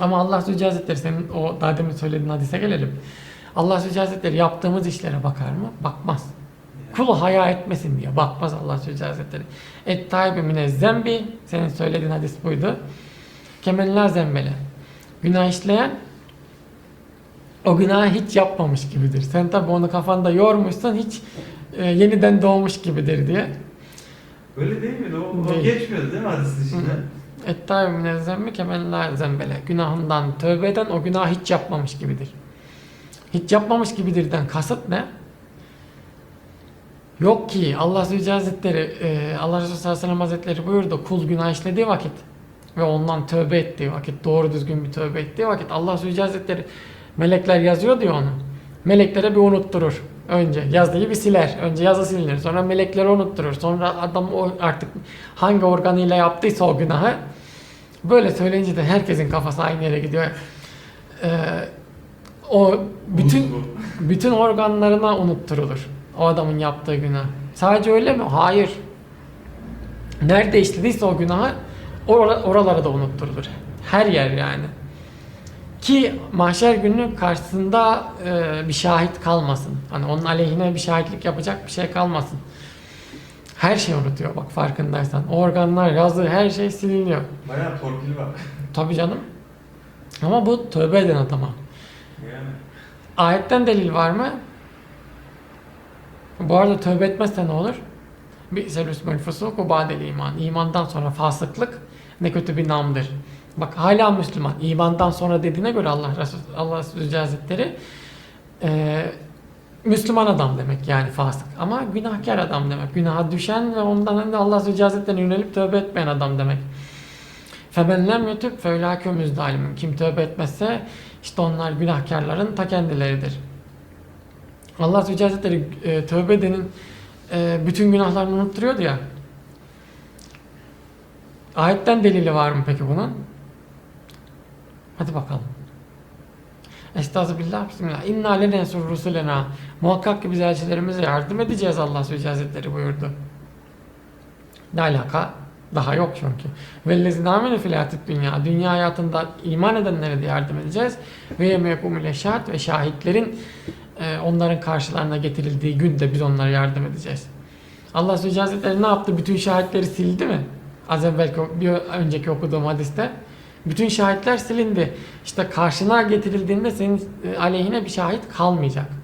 Ama Allah Celle Hazretleri senin o daha demin söylediğin hadise gelelim. Allah Celle Hazretleri yaptığımız işlere bakar mı? Bakmaz. Kulu haya etmesin diye bakmaz Allah Celle Hazretleri. Et taibi mine zembi senin söylediğin hadis buydu. Kemella zembele. Günah işleyen o günahı hiç yapmamış gibidir. Sen tabi onu kafanda yormuşsun hiç e, yeniden doğmuş gibidir diye. Öyle değil mi? O, o Değil. geçmiyordu değil mi hadis dışında? Ettâbi minezzemmi kemellâ zembele. Günahından tövbe eden o günah hiç yapmamış gibidir. Hiç yapmamış gibidirden kasıt ne? Yok ki Allah Celle Hazretleri, e, Allah Resulü sallallahu aleyhi Hazretleri buyurdu kul günah işlediği vakit ve ondan tövbe ettiği vakit, doğru düzgün bir tövbe ettiği vakit Allah Celle Hazretleri melekler yazıyor diyor onu. Meleklere bir unutturur. Önce yazıyı bir siler. Önce yazı silinir. Sonra melekleri unutturur. Sonra adam o artık hangi organıyla yaptıysa o günahı böyle söyleyince de herkesin kafası aynı yere gidiyor. Ee, o bütün bütün organlarına unutturulur. O adamın yaptığı günah. Sadece öyle mi? Hayır. Nerede işlediyse o günahı ora- oralara da unutturulur. Her yer yani. Ki mahşer günü karşısında e, bir şahit kalmasın. Hani onun aleyhine bir şahitlik yapacak bir şey kalmasın. Her şey unutuyor bak farkındaysan. Organlar, yazı, her şey siliniyor. Bayağı torpil var. Tabii canım. Ama bu tövbe eden adama. Yani. Ayetten delil var mı? Bu arada tövbe etmezse ne olur? Bir selüsmül fusuku badel iman. İmandan sonra fasıklık ne kötü bir namdır. Bak hala Müslüman. İmandan sonra dediğine göre Allah Resulü Allah Resulü Hazretleri eee, Müslüman adam demek yani fasık. Ama günahkar adam demek. Günaha düşen ve ondan da Allah Resulü Hazretleri'ne yönelip tövbe etmeyen adam demek. Femen lem yutub feulâke müzdalimun. Kim tövbe etmezse işte onlar günahkarların ta kendileridir. Allah Hazretleri e, tövbe edenin e, bütün günahlarını unutturuyordu ya. Ayetten delili var mı peki bunun? Hadi bakalım. Estağfirullah, bismillah. İnna lenensur rusulena. Muhakkak ki biz elçilerimize yardım edeceğiz Allah Celle Hazretleri buyurdu. Ne alaka? Daha yok çünkü. Vellezine amene fil dünya. Dünya hayatında iman edenlere de yardım edeceğiz. Ve yemekumul eşhad ve şahitlerin e, onların karşılarına getirildiği günde biz onlara yardım edeceğiz. Allah Celle Hazretleri ne yaptı? Bütün şahitleri sildi mi? Az evvelki bir önceki okuduğum hadiste. Bütün şahitler silindi. İşte karşına getirildiğinde senin e, aleyhine bir şahit kalmayacak.